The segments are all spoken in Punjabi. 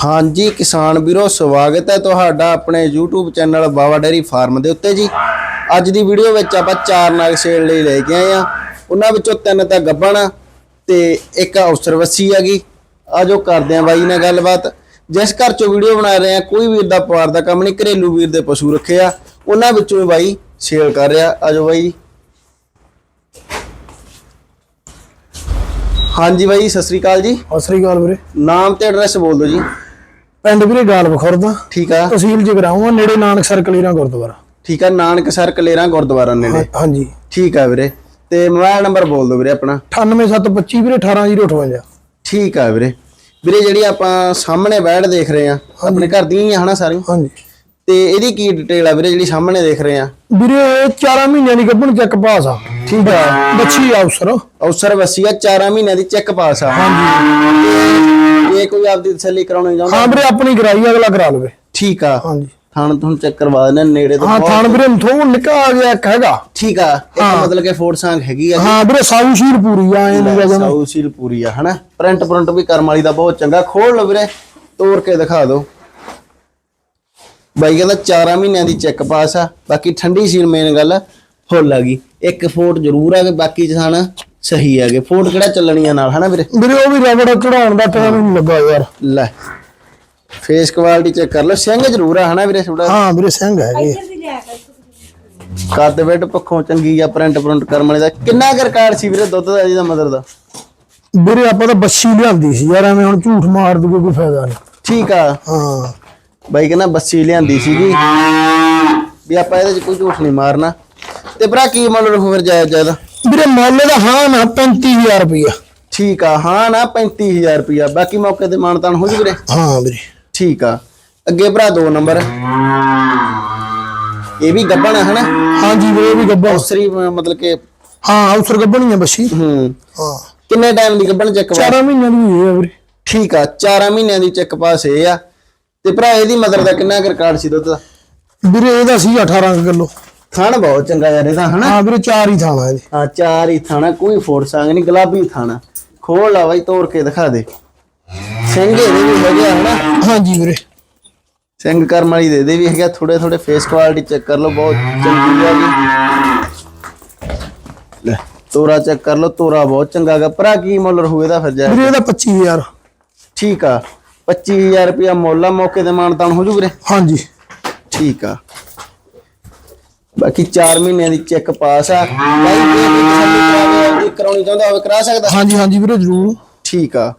ਹਾਂਜੀ ਕਿਸਾਨ ਵੀਰੋ ਸਵਾਗਤ ਹੈ ਤੁਹਾਡਾ ਆਪਣੇ YouTube channel Bawa dairy farm ਦੇ ਉੱਤੇ ਜੀ। ਅੱਜ ਦੀ ਵੀਡੀਓ ਵਿੱਚ ਆਪਾਂ ਚਾਰ ਨਾਗ ਸੇਲ ਲਈ ਲੈ ਕੇ ਆਏ ਆ ਉਹਨਾਂ ਵਿੱਚੋਂ ਤਿੰਨ ਤਾਂ ਗੱਬਣ ਆ ਤੇ ਇੱਕ ਅਫਸਰ ਵੱਸੀ ਹੈਗੀ ਆਜੋ ਕਰਦੇ ਆ ਬਾਈ ਨਾਲ ਗੱਲਬਾਤ। ਜਿਸ ਘਰ ਚੋਂ ਵੀਡੀਓ ਬਣਾ ਰਹੇ ਆ ਕੋਈ ਵੀਰ ਦਾ ਪਰਿਵਾਰ ਦਾ ਕੰਮ ਨਹੀਂ ਘਰੇਲੂ ਵੀਰ ਦੇ ਪਸ਼ੂ ਰੱਖੇ ਆ। ਉਹਨਾਂ ਵਿੱਚੋਂ ਬਾਈ ਸੇਲ ਕਰ ਰਿਹਾ। ਆਜੋ ਬਾਈ। ਹਾਂਜੀ ਬਾਈ ਸਤਿ ਸ੍ਰੀ ਅਕਾਲ ਜੀ। ਸਤਿ ਸ੍ਰੀ ਅਕਾਲ ਵੀਰੇ। ਨਾਮ ਤੇ ਐਡਰੈਸ ਬੋਲ ਦਿਓ ਜੀ। ਪਿੰਡ ਵੀਰੇ ਗਾਲ ਬਖੁਰਦਾ ਠੀਕ ਆ। ਤਹਿਸੀਲ ਜਗਰਾਉਂ ਆ ਨੇੜੇ ਨਾਨਕ ਸਰ ਕਲੀਰਾ ਗੁਰਦੁਆਰਾ। ਠੀਕ ਆ ਨਾਨਕ ਸਰ ਕਲੇਰਾਂ ਗੁਰਦੁਆਰਾ ਨੇੜੇ। ਹਾਂਜੀ। ਠੀਕ ਆ ਵੀਰੇ। ਤੇ ਮੋਬਾਈਲ ਨੰਬਰ ਬੋਲ ਦਿਓ ਵੀਰੇ ਆਪਣਾ। 98725 ਵੀਰੇ 18058 ਠੀਕ ਆ ਵੀਰੇ। ਵੀਰੇ ਜਿਹੜੀ ਆਪਾਂ ਸਾਹਮਣੇ ਬੈੜ ਦੇਖ ਰਹੇ ਆ ਆਪਣੇ ਘਰ ਦੀਆਂ ਹੀ ਹਨਾ ਸਾਰੀਆਂ? ਹਾਂਜੀ। ਤੇ ਇਹਦੀ ਕੀ ਡਿਟੇਲ ਆ ਵੀਰੇ ਜਿਹੜੀ ਸਾਹਮਣੇ ਦੇਖ ਰਹੇ ਆ? ਵੀਰੇ ਇਹ 4 ਮਹੀਨਿਆਂ ਦੀ ਗੱਭਣ ਚੈੱਕ ਪਾਸ ਆ। ਠੀਕ ਆ। ਬੱਚੀ ਆ ਅਫਸਰ। ਅਵਸਰ ਵਸੀਆ 4 ਮਹੀਨਿਆਂ ਦੀ ਚੈੱਕ ਪਾਸ ਆ। ਹਾਂਜੀ। ਜੇ ਕੋਈ ਆਪਦੀ ਤਸੱਲੀ ਕਰਾਉਣੀ ਚਾਹੁੰਦਾ ਹਾਂ ਵੀਰੇ ਆਪਣੀ ਕਰਾਈ ਅਗਲਾ ਕਰਾ ਲਵੇ। ਠੀਕ ਆ। ਹਾਂਜੀ। ਥਾਣ ਤੁਹਾਨੂੰ ਚੈੱਕ ਕਰਵਾ ਆ, ਨੇੜੇ ਤੋਂ ਹਾਂ ਥਾਣ ਵੀਰੇ ਥੋੜਾ ਨਿਕਾ ਆ ਗਿਆ ਇੱਕ ਹੈਗਾ। ਠੀਕ ਆ ਇੱਕ ਮਤਲਬ ਕਿ ਫੋਰਡ ਸਾਂਗ ਹੈਗੀ ਆ ਹਾਂ ਵੀਰੇ ਸਾਊ ਸ਼ੀਰ ਪੂਰੀ ਆ ਐ ਨਹੀਂ ਸਾਊ ਸੀਲ ਪੂਰੀ ਆ ਹਨਾ? ਪ੍ਰਿੰਟ ਪ੍ਰਿੰਟ ਵੀ ਕਰਮ ਵਾਲੀ ਦਾ ਬਹੁਤ ਚੰਗਾ। ਖੋਲ ਲਓ ਵੀਰੇ ਤੋੜ ਕੇ ਦਿਖਾ ਦਿਓ। ਬਾਈ ਕਹਿੰਦਾ 4 ਮਹੀਨਿਆਂ ਦੀ ਚੈੱਕ ਪਾਸ ਆ। ਬਾਕੀ ਠੰਡੀ ਸੀਲ ਮੇਨ ਗੱਲ ਫੁੱਲ ਆ ਗਈ। ਇੱਕ ਫੋਟ ਜ਼ਰੂਰ ਆ ਕਿ ਬਾਕੀ ਜਹਾਨ ਸਹੀ ਹੈਗੇ ਫੋਟ ਕਿਹੜਾ ਚੱਲਣੀਆਂ ਨਾਲ ਹਨਾ ਵੀਰੇ? ਵੀਰੇ ਉਹ ਵੀ ਰਬੜ ਚੜਾਉਣ ਦਾ ਟਾਈਮ ਨਹੀਂ ਲੱਗਾ ਯਾਰ। ਲੈ ਫੇਸ ਕੁਆਲਿਟੀ ਚੈੱਕ ਕਰ ਲਓ। ਸਿੰਘ ਜ਼ਰੂਰ ਆ ਹਨਾ ਵੀਰੇ? ਥੋੜਾ ਹਾਂ ਵੀਰੇ ਸਿੰਘ ਹੈਗੇ ਕੱਦ ਵੇਟ ਪੱਖੋਂ ਚੰਗੀ ਆ ਪ੍ਰਿੰਟ ਪ੍ਰਿੰਟ ਕਰਮ ਵਾਲੇ ਦਾ। ਕਿੰਨਾ ਕੁ ਰਿਕਾਰਡ ਸੀ ਵੀਰੇ ਦੁੱਧ ਦਾ ਜਿਹਦਾ ਮਦਰ ਦਾ? ਵੀਰੇ ਆਪਾਂ ਤਾਂ ਬੱਛੀ ਲਿਆਂਦੀ ਸੀ ਯਾਰ ਐਵੇਂ ਹੁਣ ਝੂਠ ਮਾਰ ਦੂਗੇ ਕੋਈ ਫਾਇਦਾ ਨਹੀਂ ਠੀਕ ਆ। ਹਾਂ। ਬਾਈ ਕਹਿੰਦਾ ਬੱਸੀ ਲਿਆਂਦੀ ਸੀਗੀ। ਵੀ ਆਪਾਂ ਇਹਦੇ 'ਚ ਕੋਈ ਝੂਠ ਨਹੀਂ ਮਾਰਨਾ। ਤੇ ਭਰਾ ਕੀ ਮੁੱਲ ਰੱਖੋ ਫਿਰ ਜਾਇਜ਼ ਜਾਇਜ਼ ਵੀਰੇ ਮੁੱਲ ਦਾ ਹਾਂ ਨਾ 35000 ਰੁਪਇਆ ਠੀਕ ਆ ਹਾਂ ਨਾ 35000 ਰੁਪਿਆ ਬਾਕੀ ਮੌਕੇ ਤੇ ਮਾਨਤਾਨ ਹੋ ਜੂ ਵੀਰੇ? ਹਾਂ ਵੀਰੇ। ਠੀਕ ਆ। ਅੱਗੇ ਭਰਾ ਦੋ ਨੰਬਰ। ਇਹ ਵੀ ਗੱਬਣ ਹੈ ਹਨਾ? ਹਾਂਜੀ ਵੀਰੇ ਇਹ ਵੀ ਗੱਬਾ ਉਸਰੀ ਮਤਲਬ ਕਿ ਹਾਂ ਅਫਸਰ ਗੱਬਣੀ ਆ ਬੱਛੀ ਹੂੰ। ਹਾਂ। ਕਿੰਨੇ ਟਾਈਮ ਦੀ ਗੱਬਣ ਚੈੱਕ ਪਾਸ 4 ਮਹੀਨਿਆਂ ਦੀ ਹੋਈ ਆ ਵੀਰੇ। ਠੀਕ ਆ 4 ਮਹੀਨਿਆਂ ਦੀ ਚੈੱਕ ਪਾਸ ਇਹ ਆ। ਤੇ ਭਰਾ ਇਹਦੀ ਮਦਰ ਦਾ ਕਿੰਨਾ ਕੁ ਰਿਕਾਰਡ ਸੀ ਦੁੱਧ ਦਾ? ਵੀਰੇ ਇਹਦਾ ਸੀ 18 ਕਿਲੋ। ਥਣ ਬਹੁਤ ਚੰਗਾ ਯਾਰ ਇਹਦਾ ਹਨਾ? ਹਾਂ ਵੀਰੇ ਚਾਰ ਹੀ ਥਾਣਾ ਇਹਦੇ। ਹਾਂ ਚਾਰ ਹੀ ਥਾਣਾ ਕੋਈ ਫੋੜ ਸੰਗ ਨਹੀਂ ਗੁਲਾਬੀ ਥਾਣਾ। ਖੋਲ ਲਾ ਬਾਈ ਤੋੜ ਕੇ ਦਿਖਾ ਦੇ। ਸਿੰਘ ਇਹਦੇ ਵੀ ਹੈਗੇ ਆ ਹਨਾ? ਹਾਂਜੀ ਵੀਰੇ। ਸਿੰਘ ਕਰਮ ਵਾਲੀ ਦੇ ਦੇ ਵੀ ਹੈਗਾ ਥੋੜੇ ਥੋੜੇ ਫੇਸ ਕੁਆਲਿਟੀ ਚੈੱਕ ਕਰ ਲਓ ਬਹੁਤ ਚੰਗੀ ਆ ਜੀ। ਲੈ ਤੋਰਾ ਚੈੱਕ ਕਰ ਲਓ ਤੋਰਾ ਬਹੁਤ ਚੰਗਾ ਗਾ ਭਰਾ ਕੀ ਮੁੱਲ ਰਹੂ ਇਹਦਾ ਫਿਰ ਜਾ ਵੀਰੇ ਇਹਦਾ 25000 ਠੀਕ ਆ 25000 ਰੁਪਇਆ ਮੁੱਲ ਆ ਮੌਕੇ ਤੇ ਮਾਨਤਾਨ ਹੋ ਜੂ ਵੀਰੇ? ਹਾਂਜੀ। ਠੀਕ ਆ। ਬਾਕੀ 4 ਮਹੀਨਿਆਂ ਦੀ ਚੈੱਕ ਪਾਸ ਆ। ਬਾਈ ਜੇ ਕੋਈ ਤਸੱਲੀ ਕਰਾਵੇ ਆਪਦੀ ਕਰਾਉਣੀ ਚਾਹੁੰਦਾ ਹੋਵੇ ਕਰਾ ਸਕਦਾ। ਹਾਂਜੀ ਹਾਂਜੀ ਵੀਰੇ ਜ਼ਰੂਰ। ਠੀਕ ਆ।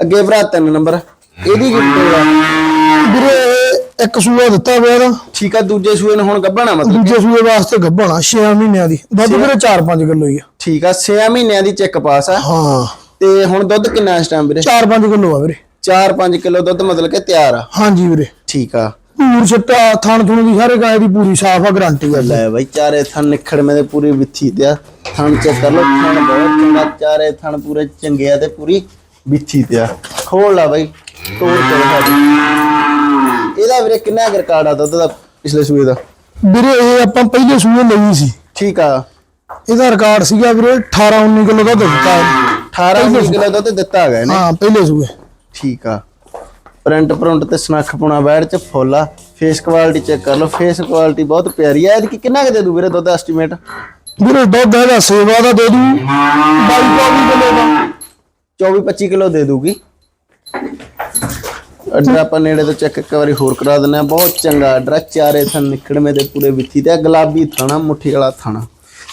ਅੱਗੇ ਭਰਾ ਤਿੰਨ ਨੰਬਰ। ਇਹਦੀ ਕੀ ਡਿਟੇਲ ਆ? ਵੀਰੇ ਇੱਕ ਸੂਆ ਦਿੱਤਾ ਹੋਇਆ ਠੀਕ ਆ ਦੂਜੇ ਸੂਏ ਨੂੰ ਹੁਣ ਗੱਭਣਾ ਮਤਲਬ ਦੂਜੇ ਸੂਏ ਵਾਸਤੇ ਗੱਭਣਾ 6 ਮਹੀਨਿਆਂ ਦੀ। ਦੁੱਧ ਵੀਰੇ 4-5 ਕਿਲੋ ਹੀ ਆ। ਠੀਕ ਆ 6 ਮਹੀਨਿਆਂ ਦੀ ਚੈੱਕ ਪਾਸ ਆ। ਹਾਂ। ਤੇ ਹੁਣ ਦੁੱਧ ਕਿੰਨਾ ਇਸ ਟਾਈਮ ਵੀਰੇ? 4-5 ਕਿਲੋ ਆ ਵੀਰੇ। 4-5 ਕਿਲੋ ਦੁੱਧ ਮਤਲਬ ਕਿ ਤਿਆਰ ਆ। ਹਾਂਜੀ ਵੀਰੇ। ਠੀਕ ਆ। ਪੂਰ ਛੱਟਾ ਥਣ ਥੁਣ ਦੀ ਸਾਰੇ ਗਾਏ ਦੀ ਪੂਰੀ ਸਾਫ਼ ਆ ਗਾਰੰਟੀ ਆ। ਲੈ ਬਾਈ ਚਾਰੇ ਥਣ ਨਿਖੜਵੇਂ ਦੇ ਪੂਰੀ ਵਿੱਥੀ ਤੇ ਆ। ਥਣ ਚੈੱਕ ਕਰ ਲਓ ਥਣ ਬਹੁਤ ਚੰਗਾ ਚਾਰੇ ਥਣ ਪੂਰੇ ਚੰਗੇ ਆ ਤੇ ਪੂਰੀ ਵਿੱਥੀ ਤੇ ਆ। ਖੋਲ ਲਾ ਬਾਈ ਤੋੜ ਕੇ ਦਿਖਾ ਦੇ। ਇਹਦਾ ਵੀਰੇ ਕਿੰਨਾ ਕੁ ਰਿਕਾਰਡ ਆ ਦੁੱਧ ਦਾ ਪਿਛਲੇ ਸੂਏ ਦਾ? ਵੀਰੇ ਇਹ ਆਪਾਂ ਪਹਿਲੇ ਸੂਏ ਲਈ ਸੀ। ਠੀਕ ਆ। ਇਹਦਾ ਰਿਕਾਰਡ ਸੀਗਾ ਵੀਰੇ 18-19 ਕਿਲੋ ਦਾ ਦਿੱਤਾ। 18 19 ਕਿਲੋ ਦੁੱਧ ਦਿੱਤਾ ਹੈਗਾ ਇਹਨੇ। ਹਾਂ ਪਹਿਲੇ ਸੂਏ। ਠੀਕ ਆ। ਪ੍ਰਿੰਟ ਪ੍ਰਿੰਟ ਤੇ ਸਨੱਖ ਪੁਣਾ ਬੈੜ ਚ ਫੁੱਲ ਆ। ਫੇਸ ਕੁਆਲਿਟੀ ਚੈੱਕ ਕਰ ਲਓ। ਫੇਸ ਕੁਆਲਿਟੀ ਬਹੁਤ ਪਿਆਰੀ ਆ। ਇਹਦੀ ਕਿੰਨਾ ਕੁ ਦੇ ਦੂ ਵੀਰੇ ਦੁੱਧ ਐਸਟੀਮੇਟ ਵੀਰੇ ਦੁੱਧ ਇਹਦਾ ਸੇਵਾ ਦਾ ਦੇ ਦੂ 22-24 ਕਿਲੋ ਦਾ। 24 25 ਕਿਲੋ ਦੇ ਦੂਗੀ ਅਡਰ ਆਪਾਂ ਨੇੜੇ ਤੋਂ ਚੈੱਕ ਇੱਕ ਵਾਰੀ ਹੋਰ ਕਰਾ ਦਿੰਦੇ ਆ ਬਹੁਤ ਚੰਗਾ ਅਡਰ ਚਾਰੇ ਥਣ ਨਿਕੜਵੇਂ ਦੇ ਪੂਰੇ ਵਿੱਥੀ ਤੇ ਗੁਲਾਬੀ ਥਾਣਾ ਮੁੱਠੀ ਵਾਲਾ ਥਾਣਾ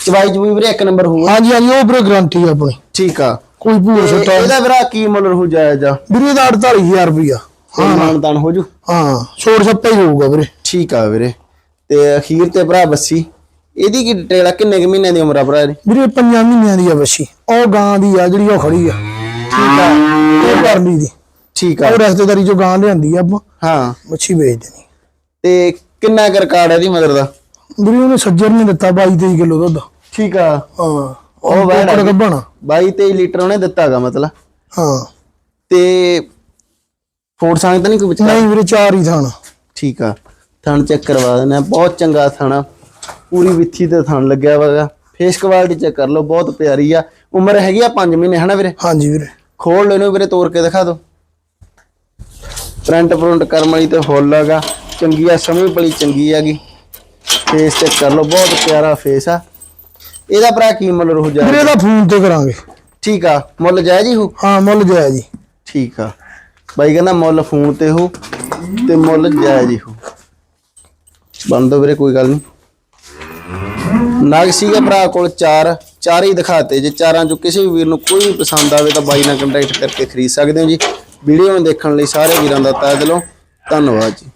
ਚਵਾਈ ਜੂਈ ਵੀਰੇ ਇੱਕ ਨੰਬਰ ਹੋਊਗਾ। ਹਾਂਜੀ ਹਾਂਜੀ ਉਹ ਵੀਰੇ ਗਾਰੰਟੀ ਆ ਆਪਣੀ ਠੀਕ ਆ। ਕੋਈ ਭੂਰ ਛੱਟਾ ਇਹਦਾ ਵੀਰਾ ਕੀ ਮੁੱਲ ਰਹੂ ਜਾਇਜ਼ ਆ? ਵੀਰੇ ਦਾ 48000 ਰੁਪਇਆ ਹਾਂ। ਮਾਨਦਾਨ ਹੋ ਜੂ? ਹਾਂ ਛੋੜ ਛੱਪਾ ਹੀ ਹੋਊਗਾ ਵੀਰੇ। ਠੀਕ ਆ ਵੀਰੇ। ਤੇ ਅਖੀਰ ਤੇ ਭਰਾ ਬੱਸੀ ਇਹਦੀ ਕੀ ਡਿਟੇਲ ਆ? ਕਿੰਨੇ ਕੁ ਮਹੀਨਿਆਂ ਦੀ ਉਮਰ ਆ ਭਰਾ ਇਹਦੀ? ਵੀਰੇ ਪੰਜਾਂ ਮਹੀਨਿਆਂ ਦੀ ਆ ਬੱਛੀ ਉਹ ਗਾਂ ਦੀ ਆ ਜਿਹੜੀ ਉਹ ਖੜੀ ਆ। ਠੀਕ ਆ। ਉਹ ਕਰਲੀ ਦੀ। ਠੀਕ ਆ। ਉਹ ਰਿਸ਼ਤੇਦਾਰੀ ਚੋਂ ਗਾਂ ਲਿਆਂਦੀ ਆ ਆਪਾਂ। ਹਾਂ। ਮੱਛੀ ਵੇਚ ਦੇਣੀ। ਤੇ ਕਿੰਨਾ ਕੁ ਰਿਕਾਰਡ ਹੈ ਇਹਦੀ ਮਦਰ ਦਾ? ਵੀਰੇ ਉਹਨੇ ਸੱਜਰ ਨੇ ਦਿੱਤਾ 22 23 ਕਿਲੋ ਦੁੱਧ। ਠੀਕ ਆ। ਹਾਂ। ਉਹ ਕੁੱਕੜ ਗੱਭਣਾ। 22 23 ਲੀਟਰ ਉਹਨੇ ਦਿੱਤਾਗਾ ਮਤਲਬ। ਹਾਂ। ਤੇ ਫੋੜ ਸੰਗ ਤਾਂ ਨਹੀਂ ਕੋਈ ਵਿਚਾਰ ਨਹੀਂ ਵੀਰੇ ਚਾਰ ਹੀ ਥਾਣਾ। ਠੀਕ ਆ। ਥਣ ਚੈੱਕ ਕਰਵਾ ਆ। ਬਹੁਤ ਚੰਗਾ ਥਣਾ। ਪੂਰੀ ਵਿੱਥੀ ਤੇ ਥਣ ਲੱਗਿਆ ਹੋਗਾ ਫੇਸ ਕੁਆਲਿਟੀ ਚੈੱਕ ਕਰ ਲਓ ਬਹੁਤ ਪਿਆਰੀ ਆ। ਉਮਰ ਹੈਗੀ ਆ 5 ਮਹੀਨੇ ਹਨਾ ਵੀਰੇ? ਹਾਂਜੀ ਵੀਰੇ। ਖੋਲ ਲਓ ਇਹਨੂੰ ਵੀਰੇ ਤੋੜ ਕੇ ਦਿਖਾ ਦਿਓ। ਪ੍ਰਿੰਟ ਪ੍ਰਿੰਟ ਕਰਮ ਵਾਲੀ ਤੇ ਫੁੱਲ ਹੈਗਾ ਚੰਗੀ ਆ ਸਮੀ ਬੜੀ ਚੰਗੀ ਹੈਗੀ ਫੇਸ ਤੇ ਕਰ ਲਓ ਬਹੁਤ ਪਿਆਰਾ ਫੇਸ ਆ। ਇਹਦਾ ਭਰਾ ਕੀ ਮੁੱਲ ਰਹੂ ਵੀਰੇ ਜਾ ਇਹਦਾ ਫੋਨ ਤੇ ਕਰਾਂਗੇ। ਠੀਕ ਆ। ਮੁੱਲ ਜਾਇਜ਼ ਹੀ ਹੋ ਹਾਂ ਮੁੱਲ ਜਾਇਆ ਜੀ ਠੀਕ ਆ। ਬਾਈ ਕਹਿੰਦਾ ਮੁੱਲ ਫੋਨ ਤੇ ਹੋ ਤੇ ਮੁੱਲ ਜਾਇਜ਼ ਹੀ ਹੋ। ਬਣ ਦੋ ਵੀਰੇ, ਕੋਈ ਗੱਲ ਨਹੀਂ ਨਾਗ ਸੀਗਾ ਭਰਾ ਕੋਲ ਚਾਰ ਚਾਰ ਹੀ ਦਿਖਾਤੇ। ਜੇ ਚਾਰਾਂ ਚੋਂ ਕਿਸੇ ਵੀ ਵੀਰ ਨੂੰ ਕੋਈ ਵੀ ਪਸੰਦ ਆਵੇ ਤਾਂ ਬਾਈ ਨਾਲ ਕੰਟੈਕਟ ਕਰਕੇ ਖਰੀਦ ਸਕਦੇ ਹੋ ਜੀ। ਵੀਡੀਓ ਨੂੰ ਦੇਖਣ ਲਈ ਸਾਰੇ ਵੀਰਾਂ ਦਾ ਤਹਿ ਦਿਲੋਂ ਧੰਨਵਾਦ ਜੀ।